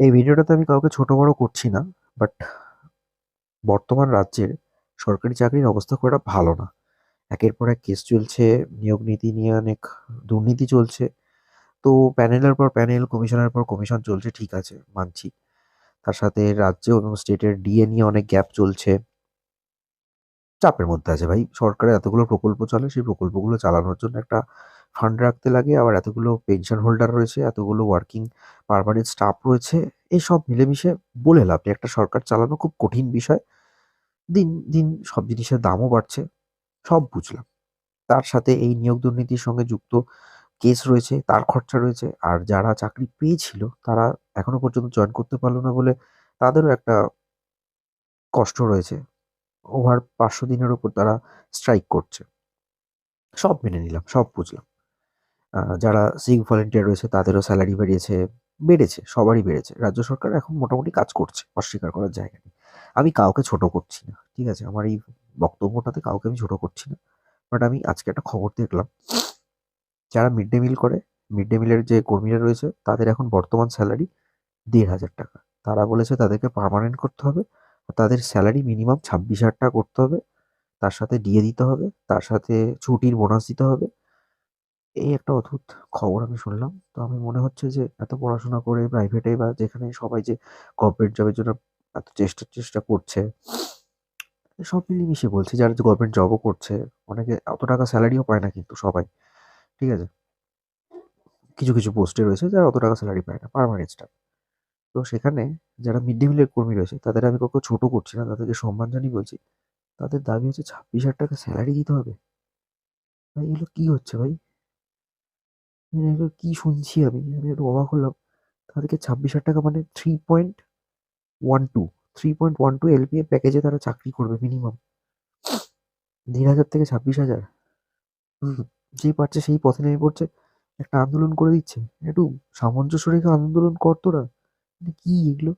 এই ভিডিওটাতে আমি কাউকে ছোট বড় করছি না বাট বর্তমান রাজ্যের সরকারি চাকরির অবস্থা খুব একটা ভালো না। একের পর এক কেস চলছে, নিয়োগ নীতি নিয়ে অনেক দুর্নীতি চলছে। তো প্যানেলের পর প্যানেল, কমিশনের পর কমিশন চলছে, ঠিক আছে, মানছি। তার সাথে রাজ্য এবং স্টেটের ডিএ নিয়ে অনেক গ্যাপ চলছে। চাপের মধ্যে আছে ভাই, সরকারের এতগুলো প্রকল্প চলে, সেই প্রকল্পগুলো চালানোর জন্য একটা ফান্ড রাখতে লাগে, আবার এতগুলো পেনশন হোল্ডার রয়েছে, এতগুলো ওয়ার্কিং পারমানেন্ট স্টাফ রয়েছে এই সব মিলেমিশে বলে লাভ একটা সরকার চালানো খুব কঠিন বিষয়। দিন দিন সব জিনিসের দামও বাড়ছে, সব বুঝলাম। তার সাথে এই নিয়োগ দুর্নীতির সঙ্গে যুক্ত কেস রয়েছে, তার খরচা রয়েছে, আর যারা চাকরি পেয়েছিল, তারা এখনও পর্যন্ত জয়েন করতে পারল না বলে তাদেরও একটা কষ্ট রয়েছে। ওভার পাঁচশো দিনের উপর তারা স্ট্রাইক করছে। সব মেনে নিলাম, সব বুঝলাম। যারা সিভিক ভলেন্টিয়ার রয়েছে, তাদেরও স্যালারি বেড়েছে বেড়েছে, সবারই বেড়েছে। রাজ্য সরকার এখন মোটামুটি কাজ করছে, অস্বীকার করার জায়গা নেই। আমি কাউকে ছোট করছি না, ঠিক আছে? আমার এই বক্তব্যটাতে কাউকে আমি ছোট করছি না। বাট আমি আজকে একটা খবর দেখলাম। যারা মিড ডে মিল করে মিড ডে মিলের যে কর্মীরা রয়েছে, তাদের এখন বর্তমান স্যালারি দেড় হাজার টাকা। তারা বলেছে তাদেরকে পার্মানেন্ট করতে হবে তাদের স্যালারি মিনিমাম ছাব্বিশ হাজার টাকা করতে হবে। তার সাথে ডিএ দিতে হবে, তার সাথে ছুটির বোনাস দিতে হবে এই একটা অদ্ভুত খবর আমি শুনলাম। তো আমি মনে হচ্ছে যে এত পড়াশোনা করে প্রাইভেটে বা যেখানে সবাই যে গভর্নমেন্ট জবের জন্য এত চেষ্টা চেষ্টা করছে, সব মিলিয়ে বলছি। যারা যে গভর্নমেন্ট জবও করছে, অনেকে অত টাকা স্যালারিও পায় না কিন্তু সবাই। ঠিক আছে? কিছু কিছু পোস্টে রয়েছে যারা অত টাকা স্যালারি পায় না পারমানেন্ট স্টাফ তো সেখানে যারা মিড ডে মিলের কর্মী রয়েছে, তাদের আমি কাউকে ছোট করছি না, তাদেরকে সম্মান জানিয়ে বলছি, তাদের দাবি হচ্ছে ছাব্বিশ হাজার টাকা স্যালারি দিতে হবে। ভাই, এগুলো কি হচ্ছে ভাই? কি শুনছি? আমি আমি একটু অবাক হলাম। তাদেরকে ছাব্বিশ হাজার টাকা মানে three point one two three point one two LPA প্যাকেজে তারা চাকরি করবে মিনিমাম দেড় হাজার থেকে ছাব্বিশ হাজার। যে যেই পারছে সেই পথে নেমে পড়ছে। একটা আন্দোলন করে দিচ্ছে। একটু সামঞ্জস্য রেখে আন্দোলন করতো না মানে কি এগুলো?